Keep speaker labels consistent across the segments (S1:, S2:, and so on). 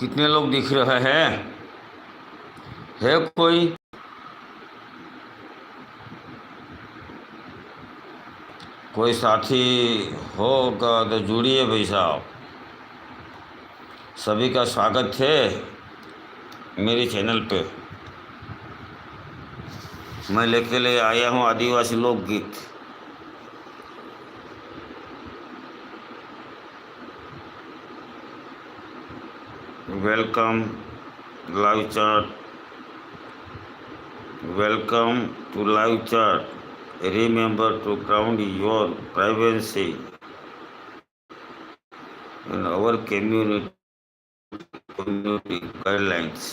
S1: कितने लोग दिख रहे हैं? है कोई? कोई साथी होगा तो जुड़िए भाई साहब। सभी का स्वागत है मेरे चैनल पे। मैं लेके ले आया हूँ आदिवासी लोकगीत। Welcome, live chat. Welcome to live chat remember to guard your privacy. In our community guidelines.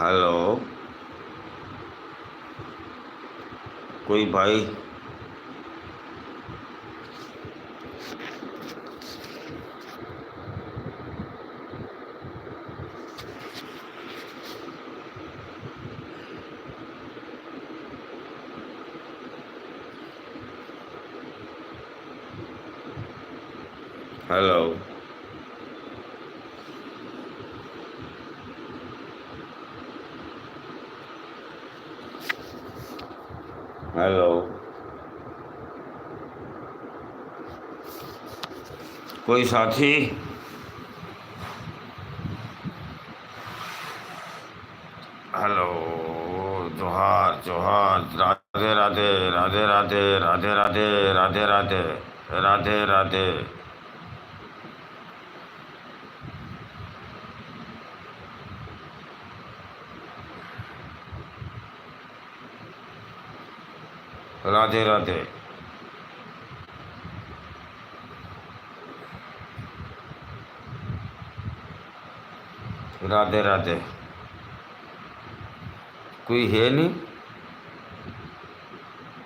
S1: Hello. कोई भाई? हेलो हेलो कोई साथी? हेलो जोहार जोहार। राधे राधे राधे राधे राधे राधे राधे राधे राधे राधे। राधे राधे राधे राधे कोई है नहीं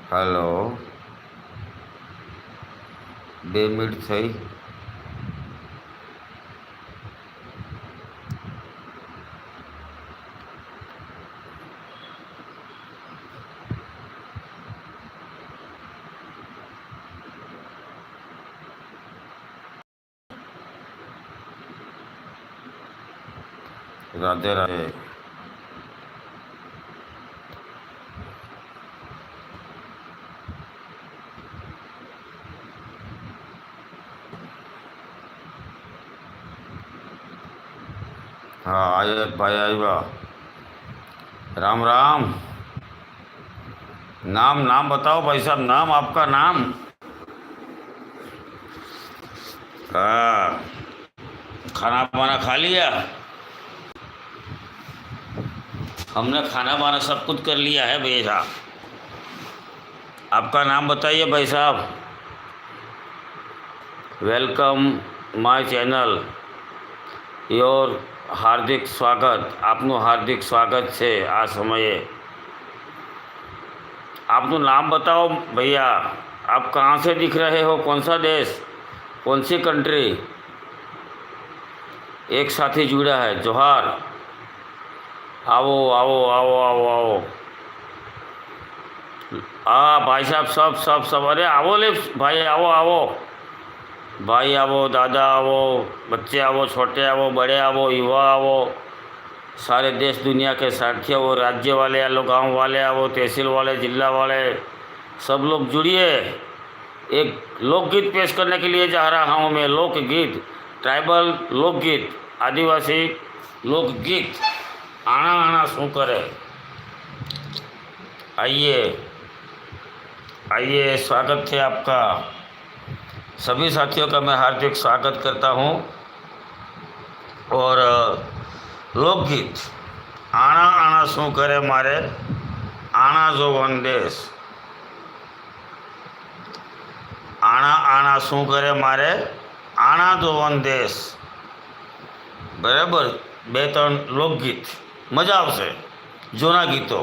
S1: हेलो બે મિનિટ થઈ राधे राधे। हाँ आए भाई आया राम राम। नाम नाम बताओ भाई साहब, नाम, आपका नाम? हाँ। खाना पाना खा लिया? हमने खाना वाना सब कुछ कर लिया है भैया साहब आपका नाम बताइए भाई साहब વેલકમ માય ચેનલ યોર હાર્દિક સ્વાગત આપનું હાર્દિક સ્વાગત છે આ સમયે આપનું નામ बताओ भैया आप कहाँ से दिख रहे हो कौन सा देश कौन सी कंट्री एक साथी जुड़ा है जोहार आओ आओ आओ आओ आओ हाँ भाई साहब, सब सब सब, अरे आओ ले, भाई आओ आओ भाई आवो, दादा आवो, बच्चे आवो, छोटे आवो, बड़े आवो, युवा आवो, सारे देश, दुनिया के साथी आवो, राज्य वाले आलो, गाँव वाले आवो, तहसील वाले, जिला वाले, सब लोग जुड़िए। एक लोकगीत पेश करने के लिए जा रहा हूँ मैं, लोकगीत, ट्राइबल लोकगीत, आदिवासी लोकगीत। आना आना शू करे आइए आइए स्वागत है आपका सभी साथियों का मैं हार्दिक स्वागत करता हूँ और लोकगीत आना आना शू करे मारे आना जो वनदेश આણા આણા શું કરે મારે આણા જો વનદેશ બરાબર બે ત્રણ લોકગીત મજા આવશે જૂના ગીતો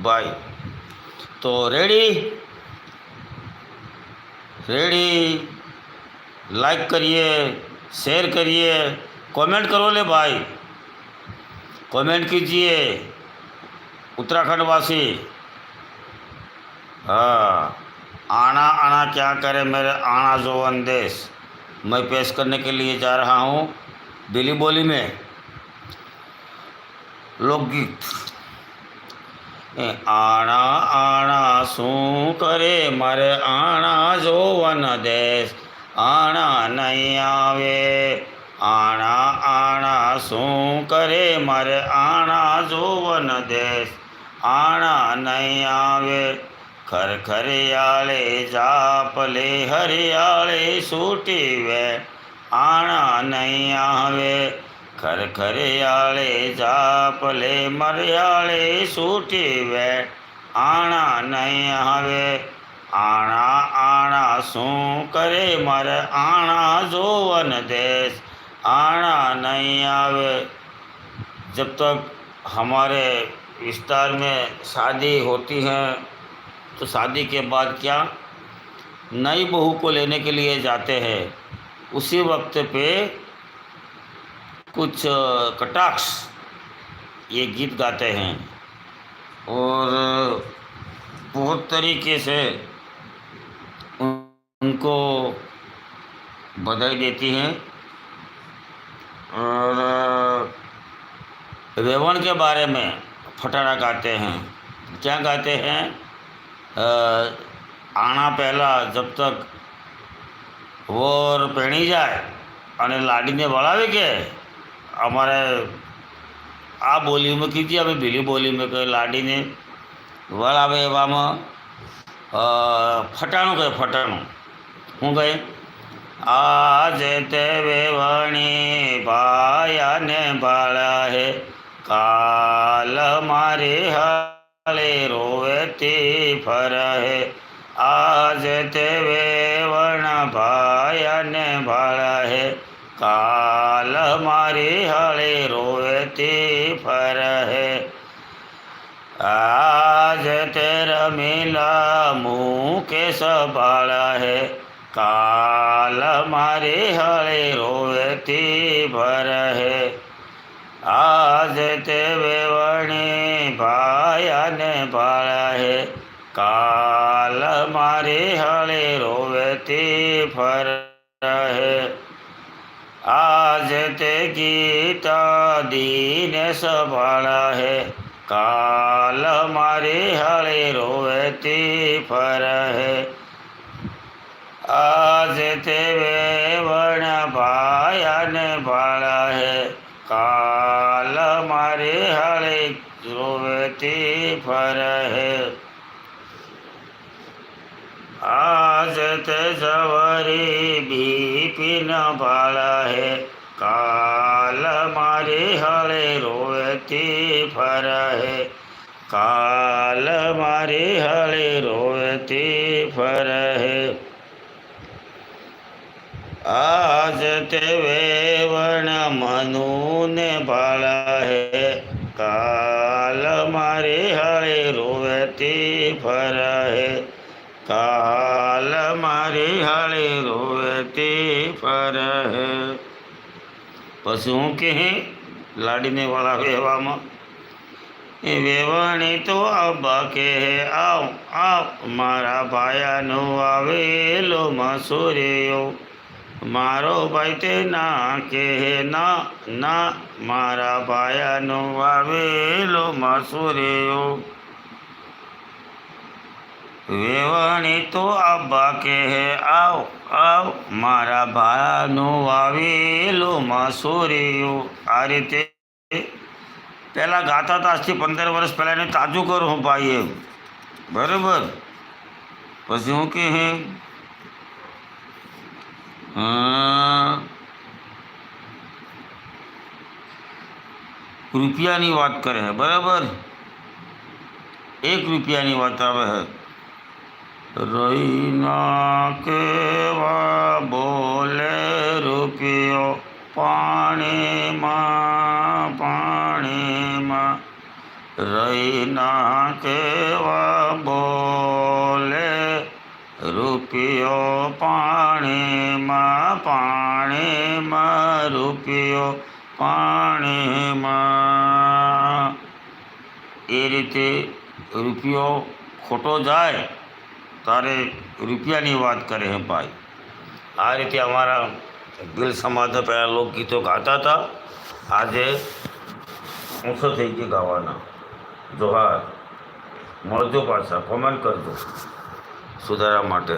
S1: ભાઈ તો રેડી રેડી લાઈક કરીએ शेयर करिए कमेंट करो ले भाई कमेंट कीजिए उत्तराखंड वासी हाँ आना आना क्या करे मेरे आना जो अंदेश मैं पेश करने के लिए जा रहा हूँ दिली बोली में લોકગીત. આણા આણા શું કરે મારે આણા જોવન દેશ? આણા નહીં આવે. આણા આણા શું કરે મારે આણા જોવન દેશ? આણા નહીં આવે. ખરખરિયાળે જાપલે, હરિયાળે સૂટી વે આણા નહીં આવે. ખરખરિયાળે જાપલે મરિયાળે સૂટી વે આણા નહીં આવે આણા આણા શું કરે મારે આણા જોવન દેશ आना नहीं आवे जब तक हमारे विस्तार में शादी होती है तो शादी के बाद क्या नई बहू को लेने के लिए जाते हैं उसी वक्त पे कुछ कटाक्ष ये गीत गाते हैं और बहुत तरीके से उनको बधाई देती हैं और रेवण के बारे में फटारा गाते हैं क्या गाते हैं આણા પહેલાં જબ તક વોર પહેણી જાય અને લાડીને વળાવે કે અમારે આ બોલીમાં કીધી અમે બીલી બોલીમાં કે લાડીને વળાવે એવામાં ફટાણું કહે ફટાણું શું કહે આજ તે વેવણી ભાયાને ભાળા હે કાલ મારે હાલે રોવેતી ફર હે આજ તે વેવણ ભાયાને ભાળા હે काल मारी हले रोवती फर है आज तेरा मिला मुँह के सबाल है। काल मारी हले रोवती भर है आज ते वेवणी भाया ने बाल है। काल मारी हले रोवती फर आज ते गीता दीन संभाला है। काल मारे हले रोवती फर है। आज ते वे वेवण भायान भाड़ा है। काल मारे हले रोवती फर है। आज ते जवरी बीपिन भाड़ा है काल मारे हले रोवती फर है काल मारे हले रोवती फर है आज ते वेवण मनु ने भाड़ा है काल मारे हले रोवती फर है काल मारे हले रोवती फर है પછી હું કહે લાડીને વાળા કહેવામાં એ વેવાણી તો આબા કહે આવ આવ મારા ભાયાનો આવેલો મસૂર્યો મારો ભાઈ તે ના કહે ના ના મારા ભાયાનો આવેલો મસૂર્યો વેવાણી તો આબા કહે આવ આવ મારા ભાયાનો આવેલો મસૂર્યો આ રીતે પહેલાં ગાતા હતા આજથી પંદર વર્ષ પહેલાં એને તાજું કરું હું ભાઈ એમ બરાબર પછી હું કે હે રૂપિયાની વાત કરે છે બરાબર એક રૂપિયાની વાત આવે છે રહીના કેવા બોલે રૂપિયો પાણીમાં પાણીમાં. રહીના કેવા બોલે રૂપિયો પાણીમાં પાણીમાં, રૂપિયો પાણીમાં. એ રીતે રૂપિયો ખોટો જાય તારે રૂપિયાની વાત કરે હે ભાઈ. આ રીતે અમારા બિલ સમાજના પહેલાં લોકગીતો ગાતા હતા આજે ઓછો થઈ ગયો ગાવાના. જોહાર, મળજો પાછા કોમેન્ટ કરજો. સુધારા માટે.